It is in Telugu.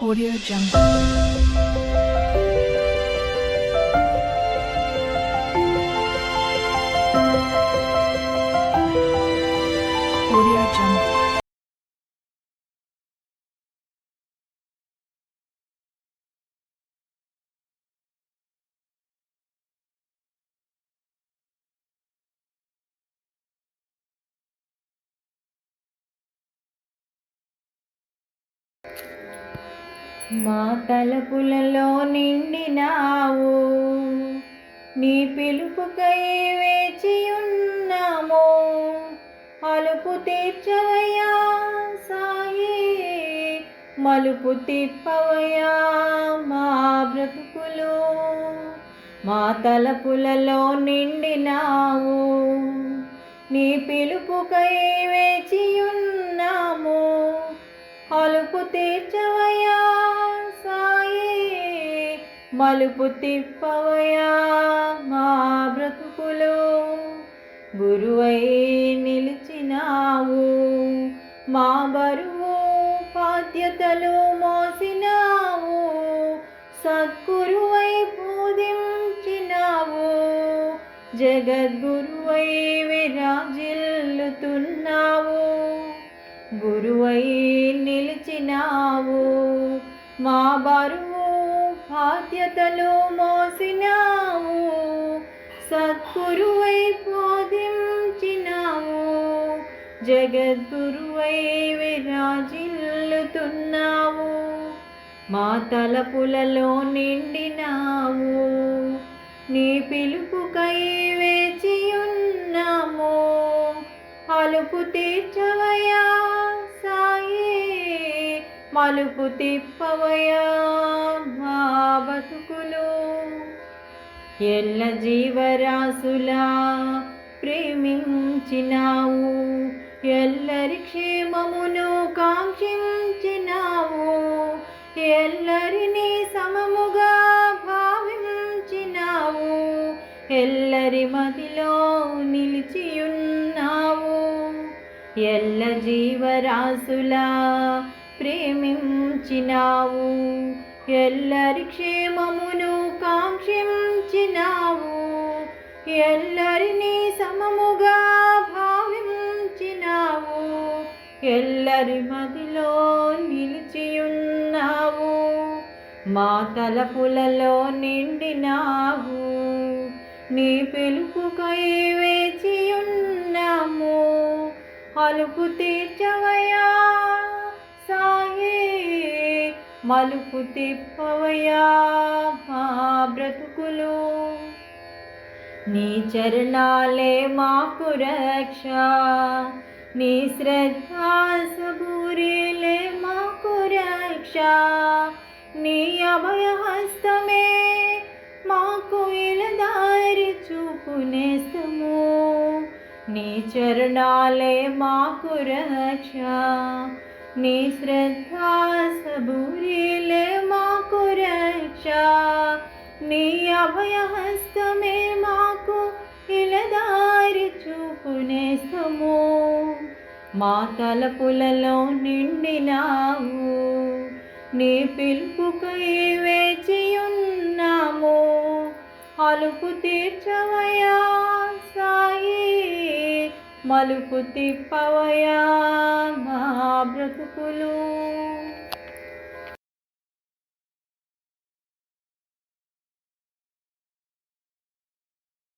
오디오 정글 오디오 정글 Thank you. మా తలపులలో నిండినావు. నీ పిలుపుకై వేచియున్నాము. అలుపు తీర్చవయ్యా సాయి. మలుపు తిప్పవయ్యా మా బ్రతుకులు. మా తలపులలో నిండినావు. నీ పిలుపుకై వేచియున్నాము. అలుపు తీర్చవయ్యా మలుపు తిప్పవయ్యా మా బ్రతుకులు. గురువై నిలిచినావు మా బరువు బాధ్యతలు మోసినావు సద్గురువై పూజించినావు జగద్గురువై విరాజిల్లుతున్నావు. గురువై నిలిచినావు మా బరువు బాధ్యతలు మోసినావు సద్గురువై బోధించినావు జగద్గురువై విరాజిల్లుతున్నావు మా తలపులలో నిండినావు నీ పిలుపుకై వేచియున్నాము అలుపు తీర్చవయా సాయే. మలుపు తిప్పవయా మా బతుకులు. ఎల్ల జీవరాశులా ప్రేమించినావు ఎల్లరి క్షేమమును కాంక్షించినావు ఎల్లరిని సమముగా భావించినావు ఎల్లరి మదిలో నిలిచియున్నావు. ఎల్ల జీవరాశులా ప్రేమించినావు. ఎల్లరి క్షేమమును కాంక్షించినావు. ఎల్లరినీ సమముగా భావించినావు. ఎల్లరి మదిలో నిలిచియున్నావు. మా తలపులలో నిండినావు. నీ పిలుపుకై వేచియున్నాము. అలుపు తీర్చవయ మలుపు తిప్పవయా మా బ్రతుకులు. నీ చరణాలే మాకు రక్ష. నీ శ్రద్ధాసూరిలే మాకు రక్ష. నీ అభయహస్తమే మాకు ఇలదారి చూపునేస్తము నీ చరణాలే మాకు రక్ష. నీ శ్రద్ధా సబూరిలే మాకు రక్ష. నీ అభయహస్తమే మాకు ఇలదారి చూపునేస్తము మా తలపులలో నిండినావు నీ పిలుపుకై వేచి ఉన్నాము అలుపు తీర్చవయా మలుపు తిప్పవయా మా బ్రతుకులు?